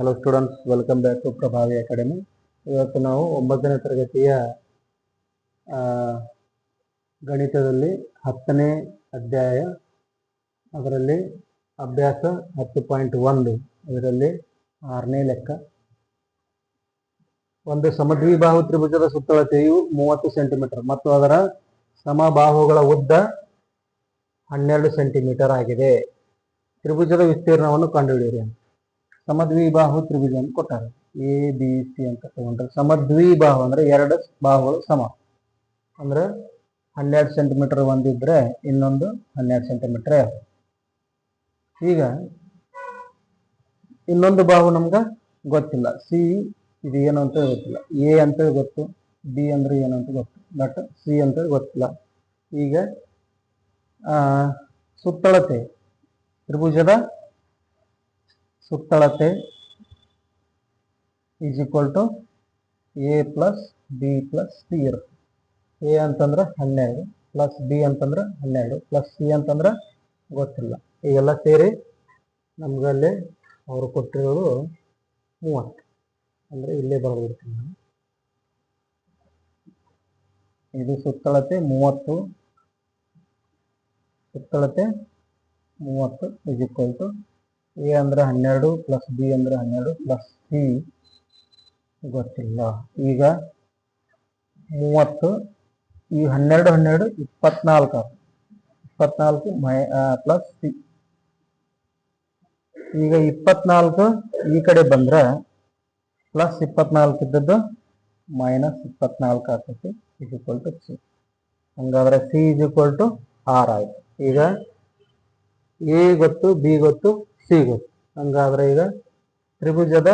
Hello students welcome back to Prabhavi academy ಇವತ್ತು ನಾವು ಒಂಬತ್ತನೇ ತರಗತಿಯ ಗಣಿತದಲ್ಲಿ ಹತ್ತನೇ ಅಧ್ಯಾಯ, ಅದರಲ್ಲಿ ಅಭ್ಯಾಸ ಹತ್ತು ಪಾಯಿಂಟ್ ಒಂದು, ಇದರಲ್ಲಿ ಆರನೇ ಲೆಕ್ಕ. ಒಂದು ಸಮದ್ವಿಬಾಹು ತ್ರಿಭುಜದ ಸುತ್ತಳತೆಯು ಮೂವತ್ತು ಸೆಂಟಿಮೀಟರ್ ಮತ್ತು ಅದರ ಸಮಬಾಹುಗಳ ಉದ್ದ ಹನ್ನೆರಡು ಸೆಂಟಿಮೀಟರ್ ಆಗಿದೆ. ತ್ರಿಭುಜದ ವಿಸ್ತೀರ್ಣವನ್ನು ಕಂಡುಹಿಡಿಯಿರಿ ಸಮದ್ವಿಬಾಹು ತ್ರಿಭುಜ ಅಂತ ಕೊಟ್ಟಾರೆ. ಎ ಬಿ ಸಿ ಅಂತ ತಗೊಂಡ್ರೆ ಸಮದ್ವಿಬಾಹು ಅಂದ್ರೆ ಎರಡು ಬಾಹುಗಳು ಸಮ. ಅಂದ್ರೆ ಹನ್ನೆರಡು ಸೆಂಟಿಮೀಟರ್ ಒಂದಿದ್ರೆ ಇನ್ನೊಂದು ಹನ್ನೆರಡು ಸೆಂಟಿಮೀಟರ್ ಈಗ ಇನ್ನೊಂದು ಬಾಹು ನಮ್ಗೆ ಗೊತ್ತಿಲ್ಲ. ಸಿ ಇದು ಏನು ಅಂತ ಗೊತ್ತಿಲ್ಲ. ಎ ಅಂತೇಳಿ ಗೊತ್ತು. ಬಿ ಅಂದ್ರೆ ಏನು ಅಂತ ಗೊತ್ತು. ಬಟ್ ಸಿ ಅಂತೇಳಿ ಗೊತ್ತಿಲ್ಲ. ಈಗ ಸುತ್ತಳತೆ ತ್ರಿಭುಜದ ಸುತ್ತಳತೆ is equal to A plus B plus C ಇರುತ್ತೆ. ಎ ಅಂತಂದ್ರೆ ಹನ್ನೆರಡು ಪ್ಲಸ್ ಬಿ ಅಂತಂದ್ರೆ ಹನ್ನೆರಡು ಪ್ಲಸ್ ಸಿ ಅಂತಂದ್ರೆ ಗೊತ್ತಿಲ್ಲ. ಈಗೆಲ್ಲ ಸೇರಿ ನಮಗಲ್ಲಿ ಅವರು ಕೊಟ್ಟಿರೋದು ಮೂವತ್ತು. ಅಂದರೆ ಇಲ್ಲೇ ಬರೆದ್ಬಿಡ್ತೀನಿ ನಾನು. ಇದು ಸುತ್ತಳತೆ ಮೂವತ್ತು. ಸುತ್ತಳತೆ ಮೂವತ್ತು ಇಸ್ ಈಕ್ವಲ್ ಟು ಎ ಅಂದ್ರೆ ಹನ್ನೆರಡು ಪ್ಲಸ್ ಬಿ ಅಂದ್ರೆ ಹನ್ನೆರಡು ಪ್ಲಸ್ ಸಿ ಗೊತ್ತಿಲ್ಲ. ಈಗ ಮೂವತ್ತು, ಈ ಹನ್ನೆರಡು ಹನ್ನೆರಡು ಇಪ್ಪತ್ನಾಲ್ಕು. ಇಪ್ಪತ್ನಾಲ್ಕು ಮೈ ಪ್ಲಸ್ ಸಿ ಈಗ ಇಪ್ಪತ್ನಾಲ್ಕು ಈ ಕಡೆ ಬಂದ್ರೆ ಪ್ಲಸ್ ಇಪ್ಪತ್ನಾಲ್ಕು ಇದ್ದದ್ದು ಮೈನಸ್ ಇಪ್ಪತ್ನಾಲ್ಕು ಆಗ್ತೈತಿ ಇಸ್ ಈಕ್ವಲ್ ಟು ಸಿ ಹಂಗಾದ್ರೆ ಸಿ ಇಸ್ ಈಕ್ವಲ್ ಟು ಆರ್ ಆಯ್ತು. ಈಗ ಎ ಗೊತ್ತು ಬಿ ಗೊತ್ತು ಸಿ ಗೊತ್ತು ಹಂಗಾದ್ರೆ ಈಗ ತ್ರಿಭುಜದ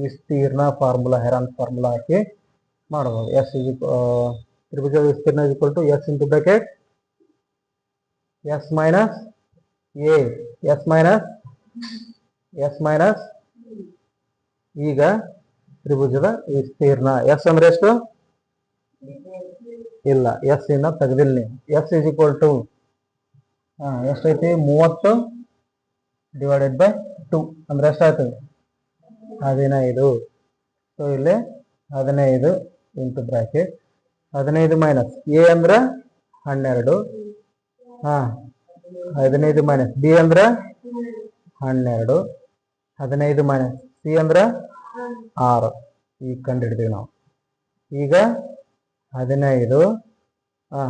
ವಿಸ್ತೀರ್ಣ ಫಾರ್ಮುಲಾ ಹೆರಾನ್ ಫಾರ್ಮುಲಾ ಹಾಕಿ ಮಾಡಬಹುದು. ಎಸ್ ಇಸ್ ತ್ರಿಭುಜದ ವಿಸ್ತೀರ್ಣ is equal to s into bracket s minus a s minus s minus ಈಗ ತ್ರಿಭುಜದ ವಿಸ್ತೀರ್ಣ. ಎಸ್ ಅಂದ್ರೆ ಎಷ್ಟು? ಇಲ್ಲ ಎಸ್ ಇನ್ನ ತೆಗೆದಿಲ್ಲ ನೀವು ಎಸ್ ಇಸ್ ಈಕ್ವಲ್ ಟು ಹಾ ಎಷ್ಟೈತಿ? ಮೂವತ್ತು. ಡಿವೈಡೆಡ್ ಬೈ ಟು ಅಂದ್ರೆ ಎಷ್ಟಾಗ್ತದೆ ಹದಿನೈದು. ಸೊ ಇಲ್ಲಿ ಹದಿನೈದು ಇಂಟು ಬ್ರಾಕೆಟ್ ಹದಿನೈದು ಮೈನಸ್ ಎ ಅಂದ್ರೆ ಹನ್ನೆರಡು. ಹಾ, ಹದಿನೈದು ಮೈನಸ್ ಬಿ ಅಂದ್ರೆ ಹನ್ನೆರಡು. ಹದಿನೈದು ಮೈನಸ್ ಸಿ ಅಂದ್ರೆ ಆರು. ಈಗ ಕಂಡುಹಿಡಿದೀವಿ ನಾವು. ಈಗ ಹದಿನೈದು. ಹಾಂ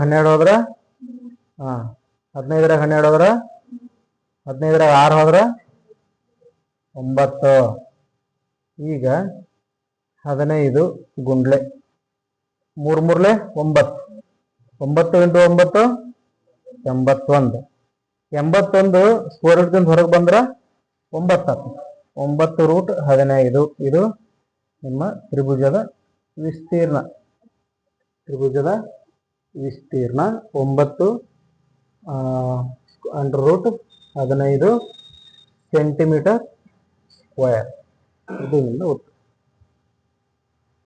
ಹನ್ನೆರಡು ಹೋದ್ರೆ? ಹಾಂ, ಹದಿನೈದರಾಗ ಹನ್ನೆರಡು ಹೋದ್ರೆ? ಹದಿನೈದರಾಗ ಆರು ಹೋದ್ರೆ ಒಂಬತ್ತು. ಈಗ ಹದಿನೈದು ಗುಂಡ್ಲೆ. ಮೂರು ಮೂರ್ಲೆ ಒಂಬತ್ತು. ಒಂಬತ್ತು ಇಂಟು ಒಂಬತ್ತು, ಎಂಬತ್ತೊಂದು. ಎಂಬತ್ತೊಂದು ಸ್ಕ್ವೇರ್ ರೂಟ್ದಿಂದ ಹೊರಗೆ ಬಂದ್ರೆ ಒಂಬತ್ತು ಒಂಬತ್ತು ರೂಟ್ ಹದಿನೈದು. ಇದು ನಿಮ್ಮ ತ್ರಿಭುಜದ ವಿಸ್ತೀರ್ಣ. ತ್ರಿಭುಜದ ವಿಸ್ತೀರ್ಣ ಒಂಬತ್ತು ಅಂಡರ್ ರೂಟ್ ಹದಿನೈದು ಸೆಂಟಿಮೀಟರ್ ಸ್ಕ್ವೇರ್ ಇದು ನಿಮ್ಮ ಉತ್ತರ